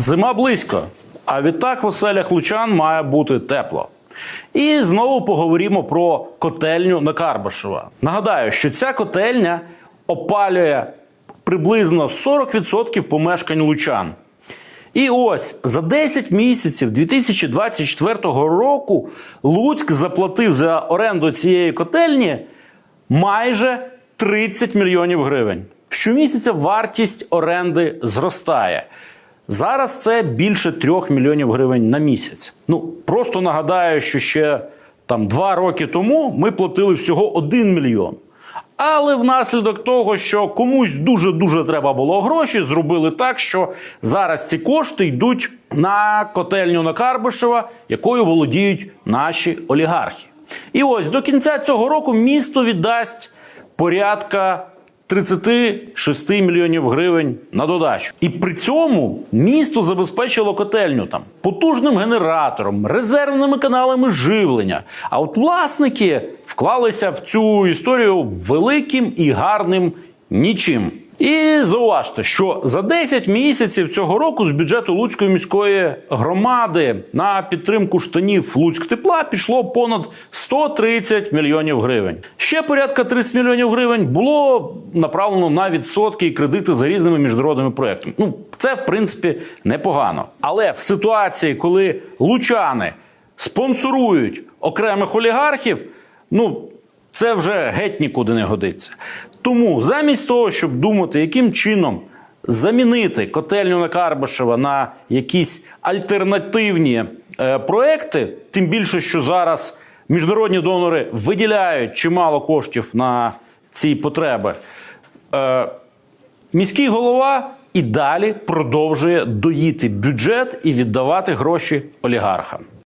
Зима близько, а відтак в оселях лучан має бути тепло. І знову поговоримо про котельню на Карбашева. Нагадаю, що ця котельня опалює приблизно 40% помешкань лучан. І ось за 10 місяців 2024 року Луцьк заплатив за оренду цієї котельні майже 30 мільйонів гривень. Щомісяця вартість оренди зростає. Зараз це більше 3 мільйонів гривень на місяць. Ну просто нагадаю, що ще там два роки тому ми платили всього 1 мільйон. Але внаслідок того, що комусь дуже дуже треба було гроші, зробили так, що зараз ці кошти йдуть на котельню на Карбишева, якою володіють наші олігархи. І ось до кінця цього року місто віддасть порядка 36 мільйонів гривень на додачу. І при цьому місто забезпечило котельню там потужним генератором, резервними каналами живлення. А от власники вклалися в цю історію великим і гарним нічим. І зауважте, що за 10 місяців цього року з бюджету Луцької міської громади на підтримку штанів Луцьк тепла пішло понад 130 мільйонів гривень. Ще порядка 30 мільйонів гривень було направлено на відсотки і кредити за різними міжнародними проектами. Ну, це в принципі непогано. Але в ситуації, коли лучани спонсорують окремих олігархів, ну це вже геть нікуди не годиться. Тому замість того, щоб думати, яким чином замінити котельню на Карбашева на якісь альтернативні е, проекти, тим більше, що зараз міжнародні донори виділяють чимало коштів на ці потреби. Е, Міський голова і далі продовжує доїти бюджет і віддавати гроші олігархам.